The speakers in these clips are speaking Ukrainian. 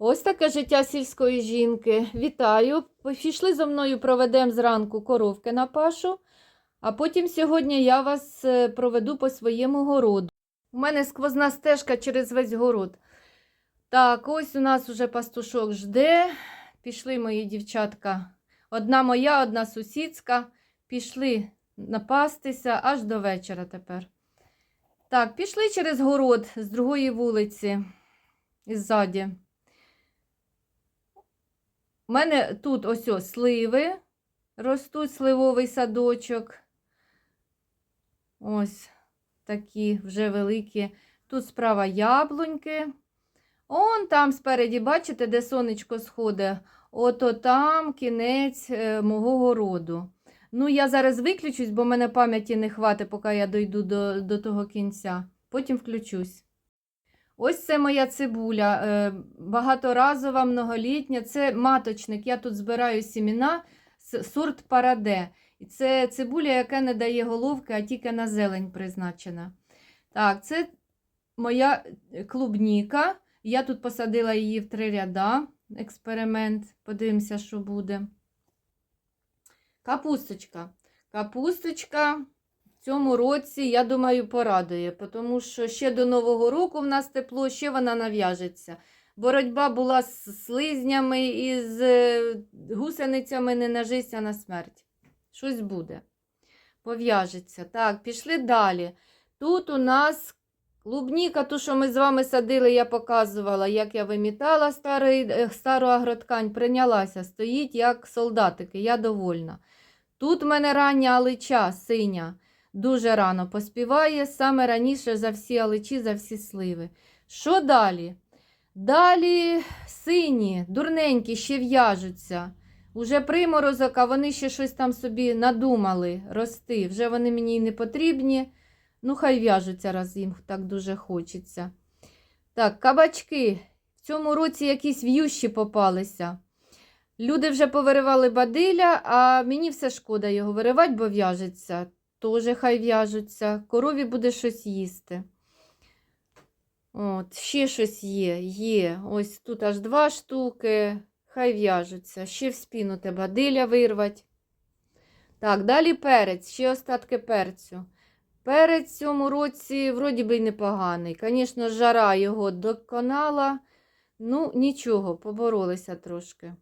Ось таке життя сільської жінки. Вітаю. Пішли зо мною проведемо зранку коровки на пашу, а потім сьогодні я вас е, проведу по своєму городу. У мене сквозна стежка через весь город. Так, ось у нас уже пастушок жде. Пішли мої дівчатка. Одна моя, одна сусідська. Пішли напастися аж до вечора тепер. Так, пішли через город з другої вулиці, іззаді. У мене тут ось ось сливи ростуть, сливовий садочок. Ось такі вже великі. Тут справа яблуньки. Он там спереді, бачите, де сонечко сходить? Ото там кінець е, мого городу. Ну, я зараз виключусь, бо мене пам'яті не хватить, поки я дойду до, до того кінця. Потім включусь. Ось це моя цибуля, е, багаторазова, многолітня. Це маточник. Я тут збираю сіміна, сорт параде. І це цибуля, яка не дає головки, а тільки на зелень призначена. Так, це моя клубніка. Я тут посадила її в три ряда. Експеримент. Подивимося, що буде. Капусточка. Капусточка в цьому році, я думаю, порадує, тому що ще до Нового року в нас тепло, ще вона нав'яжеться. Боротьба була з слизнями і з е, гусеницями не нажися на смерть. Щось буде. Пов'яжеться. Так, пішли далі. Тут у нас клубніка, ту, що ми з вами садили, я показувала, як я вимітала старий, е, стару агроткань, прийнялася. Стоїть як солдатики, я довольна. Тут в мене рання алича синя. Дуже рано поспіває, саме раніше за всі аличі, за всі сливи. Що далі? Далі сині, дурненькі, ще в'яжуться. Уже приморозок, а вони ще щось там собі надумали рости. Вже вони мені й не потрібні. Ну, хай в'яжуться, раз їм так дуже хочеться. Так, кабачки. В цьому році якісь в'ющі попалися. Люди вже повиривали бадиля, а мені все шкода його виривати, бо в'яжеться. Тоже хай в'яжуться. Корові буде щось їсти. От, ще щось є, є. Ось тут аж два штуки. Хай в'яжуться. Ще в спіну те бадиля вирвать. Так, далі перець, ще остатки перцю. Перець в цьому році, вроді би, непоганий. Звісно, жара його доконала. Ну, нічого, поборолися трошки.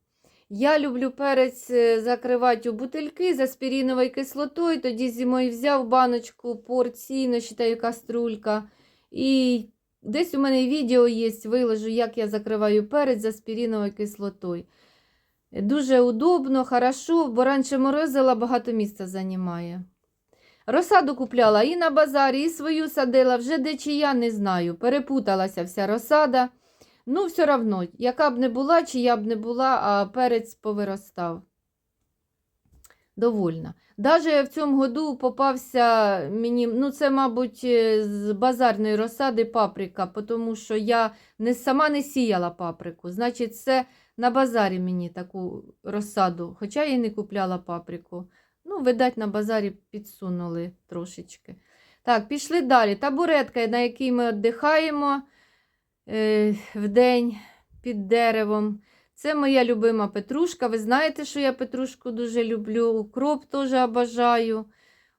Я люблю перець е, закривати у бутильки з аспіріновою кислотою. Тоді зимою взяв баночку порційно, считаю, каструлька. І десь у мене відео є, виложу, як я закриваю перець з аспіріновою кислотою. Дуже удобно, хорошо, бо раніше морозила, багато місця займає. Розсаду купляла і на базарі, і свою садила, вже де чия, не знаю. Перепуталася вся розсада. Ну, все одно, яка б не була, чия б не була, а перець повиростав. Довольна. Даже в цьому году попався мені, ну це, мабуть, е, з базарної розсади паприка, тому що я не, сама не сіяла паприку. Значить, це на базарі мені таку розсаду, хоча я й не купляла паприку. Ну, видать, на базарі підсунули трошечки. Так, пішли далі. Табуретка, на якій ми віддихаємо е, вдень під деревом. Це моя любима петрушка. Ви знаєте, що я петрушку дуже люблю. Укроп теж обожаю.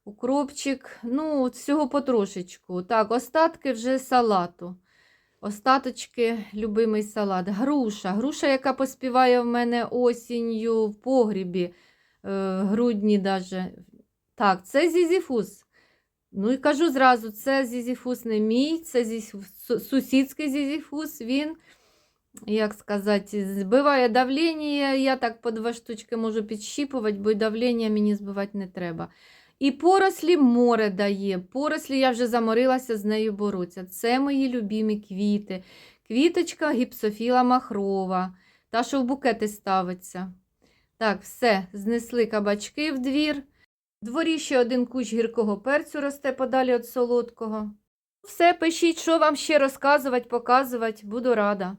Укропчик, ну, всього потрошечку. Так, остатки вже салату. Остаточки, любимий салат. Груша. Груша, яка поспіває в мене осінню в погрібі, е, грудні даже. Так, це зізіфус. Ну і кажу зразу, це зізіфус не мій, це зізіфус, сусідський зізіфус. Він, як сказати, збиває давлення. Я так по два штучки можу підщіпувати, бо давлення мені збивати не треба. І порослі море дає. Порослі я вже заморилася з нею боротися. Це мої любімі квіти. Квіточка гіпсофіла махрова, та, що в букети ставиться. Так, все, знесли кабачки в двір. Дворі ще один кущ гіркого перцю росте подалі від солодкого. Все, пишіть, що вам ще розказувати, показувати, буду рада.